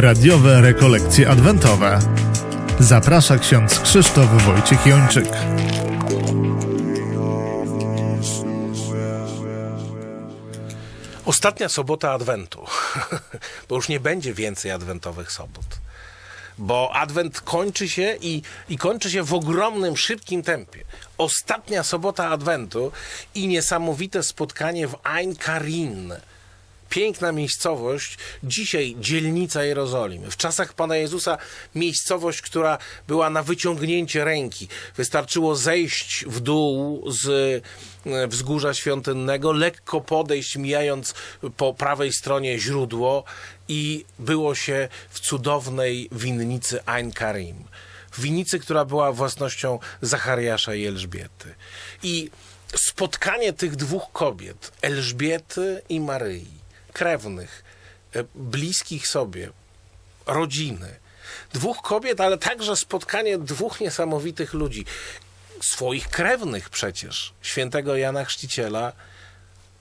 Radiowe rekolekcje adwentowe. Zaprasza ksiądz Krzysztof Wojciech Jończyk. Ostatnia sobota Adwentu, bo już nie będzie więcej adwentowych sobot. Bo Adwent kończy się i, i kończy się w ogromnym, szybkim tempie. Ostatnia sobota Adwentu i niesamowite spotkanie w Ein Karin. Piękna miejscowość, dzisiaj dzielnica Jerozolimy. W czasach Pana Jezusa miejscowość, która była na wyciągnięcie ręki. Wystarczyło zejść w dół z e, wzgórza świątynnego, lekko podejść, mijając po prawej stronie źródło i było się w cudownej winnicy Ein Karim. Winnicy, która była własnością Zachariasza i Elżbiety. I spotkanie tych dwóch kobiet, Elżbiety i Maryi, krewnych, e, bliskich sobie, rodziny. Dwóch kobiet, ale także spotkanie dwóch niesamowitych ludzi. Swoich krewnych przecież. Świętego Jana Chrzciciela,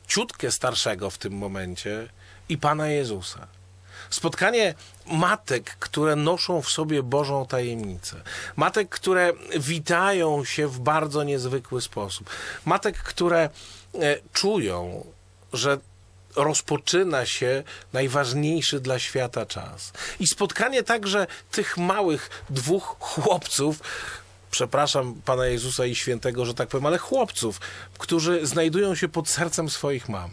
ciutkę starszego w tym momencie i Pana Jezusa. Spotkanie matek, które noszą w sobie Bożą tajemnicę. Matek, które witają się w bardzo niezwykły sposób. Matek, które e, czują, że rozpoczyna się najważniejszy dla świata czas. I spotkanie także tych małych dwóch chłopców, przepraszam Pana Jezusa i Świętego, że tak powiem, ale chłopców, którzy znajdują się pod sercem swoich mam.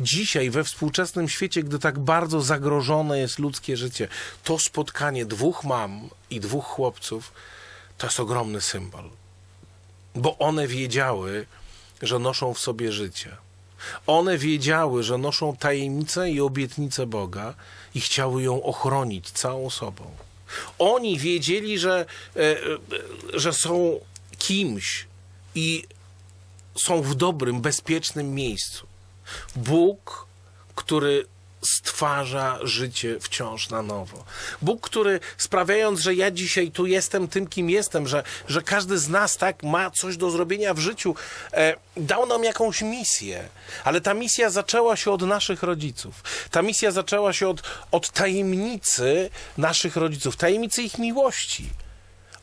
Dzisiaj we współczesnym świecie, gdy tak bardzo zagrożone jest ludzkie życie, to spotkanie dwóch mam i dwóch chłopców to jest ogromny symbol. Bo one wiedziały, że noszą w sobie życie. One wiedziały, że noszą tajemnicę i obietnicę Boga i chciały ją ochronić całą sobą. Oni wiedzieli, że, e, e, że są kimś i są w dobrym, bezpiecznym miejscu. Bóg, który stwarza życie wciąż na nowo. Bóg, który sprawiając, że ja dzisiaj tu jestem tym, kim jestem, że, że każdy z nas tak ma coś do zrobienia w życiu, e, dał nam jakąś misję. Ale ta misja zaczęła się od naszych rodziców. Ta misja zaczęła się od, od tajemnicy naszych rodziców, tajemnicy ich miłości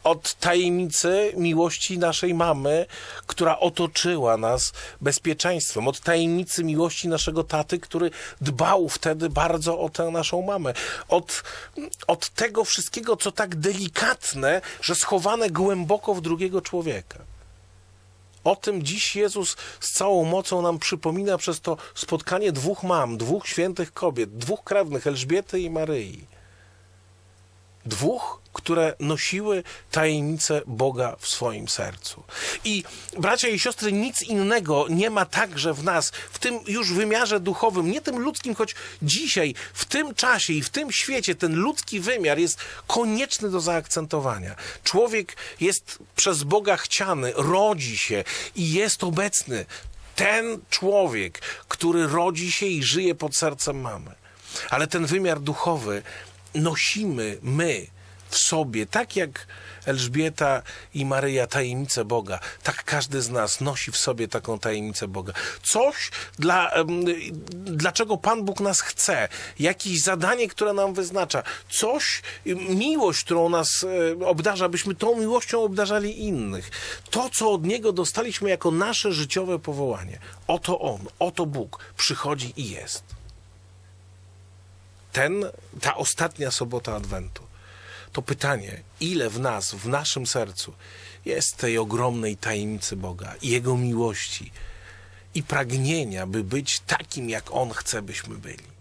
od tajemnicy miłości naszej mamy, która otoczyła nas bezpieczeństwem, od tajemnicy miłości naszego taty, który dbał wtedy bardzo o tę naszą mamę, od, od tego wszystkiego, co tak delikatne, że schowane głęboko w drugiego człowieka. O tym dziś Jezus z całą mocą nam przypomina przez to spotkanie dwóch mam, dwóch świętych kobiet, dwóch krewnych, Elżbiety i Maryi. Dwóch, które nosiły tajemnicę Boga w swoim sercu. I bracia i siostry, nic innego nie ma także w nas, w tym już wymiarze duchowym, nie tym ludzkim, choć dzisiaj, w tym czasie i w tym świecie ten ludzki wymiar jest konieczny do zaakcentowania. Człowiek jest przez Boga chciany, rodzi się i jest obecny. Ten człowiek, który rodzi się i żyje pod sercem mamy. Ale ten wymiar duchowy nosimy my w sobie, tak jak Elżbieta i Maryja tajemnicę Boga, tak każdy z nas nosi w sobie taką tajemnicę Boga. Coś, dla, dlaczego Pan Bóg nas chce, jakieś zadanie, które nam wyznacza, coś, miłość, którą nas e, obdarza, byśmy tą miłością obdarzali innych. To, co od Niego dostaliśmy jako nasze życiowe powołanie. Oto On, oto Bóg przychodzi i jest ten, ta ostatnia sobota Adwentu, to pytanie, ile w nas, w naszym sercu jest tej ogromnej tajemnicy Boga Jego miłości i pragnienia, by być takim, jak On chce, byśmy byli.